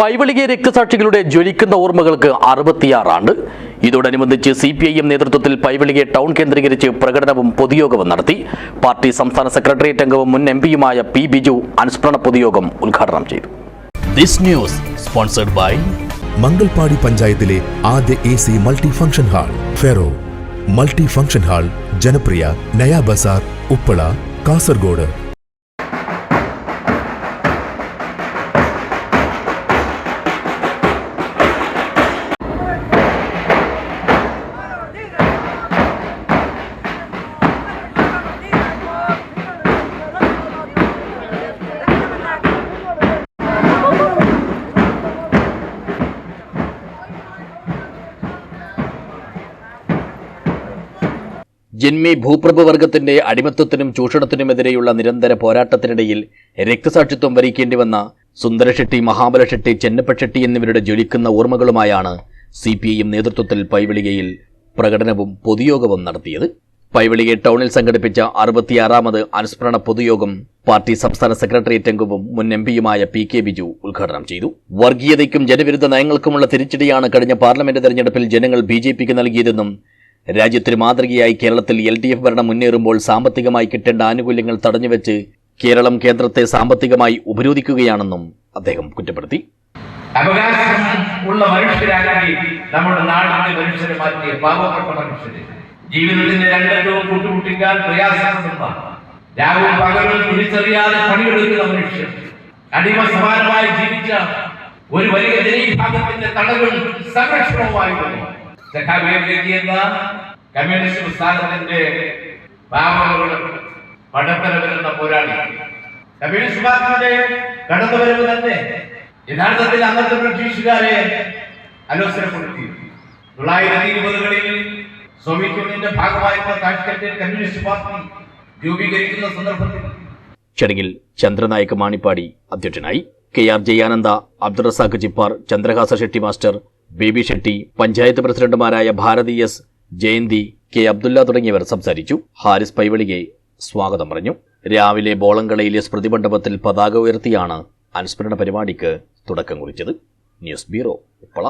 പൈവളികെ രക്തസാക്ഷികളുടെ ജ്വലിക്കുന്ന ഓർമ്മകൾക്ക് അറുപത്തിയാറാണ്ട്. ഇതോടനുബന്ധിച്ച് സി പി ഐ എം നേതൃത്വത്തിൽ പൈവളികെ ടൗൺ കേന്ദ്രീകരിച്ച് പ്രകടനവും പൊതുയോഗവും നടത്തി. പാർട്ടി സംസ്ഥാന സെക്രട്ടേറിയറ്റ് അംഗവും മുൻ എം പിയുമായ പി ബിജു അനുസ്മരണ പൊതുയോഗം ഉദ്ഘാടനം ചെയ്തു. This news sponsored by Mangalpady പഞ്ചായത്തിലെ ആദ്യ A C multi function hall ferro. Multi function hall ജനപ്രിയ നയാ ബസാർ ഉപ്പള കാസർഗോഡ്. ജന്മി ഭൂപ്രഭുവർഗത്തിന്റെ അടിമത്വത്തിനും ചൂഷണത്തിനുമെതിരെയുള്ള നിരന്തര പോരാട്ടത്തിനിടയിൽ രക്തസാക്ഷിത്വം വരിക്കേണ്ടി വന്ന സുന്ദരഷെട്ടി മഹാബലഷെട്ടി ചെന്നപ്പഷെട്ടി എന്നിവരുടെ ജ്വലിക്കുന്ന ഓർമ്മകളുമായാണ് സി പി ഐ എം നേതൃത്വത്തിൽ പൈവിളികയിൽ പ്രകടനവും പൊതുയോഗവും നടത്തിയത്. പൈവിളികെ ടൗണിൽ സംഘടിപ്പിച്ച അറുപത്തിയാറാമത് അനുസ്മരണ പൊതുയോഗം പാർട്ടി സംസ്ഥാന സെക്രട്ടേറിയറ്റ് അംഗവും മുൻ എം പിയുമായ പി കെ ബിജു ഉദ്ഘാടനം ചെയ്തു. വർഗീയതയ്ക്കും ജനവിരുദ്ധ നയങ്ങൾക്കുമുള്ള തിരിച്ചടിയാണ് കഴിഞ്ഞ പാർലമെന്റ് തെരഞ്ഞെടുപ്പിൽ ജനങ്ങൾ ബി ജെ പിക്ക് നൽകിയതെന്നും രാജ്യത്തിന് മാതൃകയായി കേരളത്തിൽ എൽ ഡി എഫ് ഭരണം മുന്നേറുമ്പോൾ സാമ്പത്തികമായി കിട്ടേണ്ട ആനുകൂല്യങ്ങൾ തടഞ്ഞുവെച്ച് കേരളം കേന്ദ്രത്തെ സാമ്പത്തികമായി ഉപരോധിക്കുകയാണെന്നും അദ്ദേഹം കുറ്റപ്പെടുത്തി. അവകാശം ഉള്ള മനുഷ്യരാക്കി നമ്മുടെ നാടിന്റെ മനുഷ്യരെ മാറ്റിയ പാവപ്പെട്ട മനുഷ്യര്. ജീവിതത്തിന്റെ രണ്ടറ്റവും കൂട്ടുമുട്ടിക്കാൻ പ്രയാസപ്പെടുന്ന രാവും പകലും തിരിച്ചറിയാതെ പണിയെടുക്കുന്ന മനുഷ്യർ അടിമ സമാനമായി ജീവിച്ച ഒരു വലിയ ജനവിഭാഗത്തിന്റെ തടവും സംരക്ഷണവുമായിരുന്നു എന്ന കമ്മ്യൂണിസ്റ്റ് പ്രസ്ഥാനത്തിന്റെ പാവങ്ങളുടെ പടപ്പര വരുന്ന പോരാളി. കമ്മ്യൂണിസ്റ്റ് പാർട്ടിയുടെ കടന്നുവരവ് തന്നെ യഥാർത്ഥത്തിൽ അന്നത്തെ ബ്രിട്ടീഷുകാരെ അലോസരപ്പെടുത്തി. തൊള്ളായിരത്തി ഇരുപതുകളിൽ സോവിയറ്റ് യൂണിയന്റെ ഭാഗമായിരുന്ന താഷ്കന്റിൽ കമ്മ്യൂണിസ്റ്റ് പാർട്ടി രൂപീകരിക്കുന്ന സന്ദർഭത്തിൽ ചടങ്ങിൽ ചന്ദ്രനായക് മാണിപ്പാടി അധ്യക്ഷനായി K R Jayananda Abdul Razak Chippar Chandrahasa Shetty master Baby Shetty panchayat പ്രസിഡന്റുമാരായ ഭാരതി എസ് ജയന്തി കെ അബ്ദുല്ല തുടങ്ങിയവർ സംസാരിച്ചു. ഹാരിസ് പൈവളിയെ സ്വാഗതം പറഞ്ഞു. രാവിലെ ബോളങ്കളയിലെ സ്മൃതി മണ്ഡപത്തിൽ പതാക ഉയർത്തിയാണ് അനുസ്മരണ പരിപാടിക്ക് തുടക്കം കുറിച്ചത്. News bureau Uppala.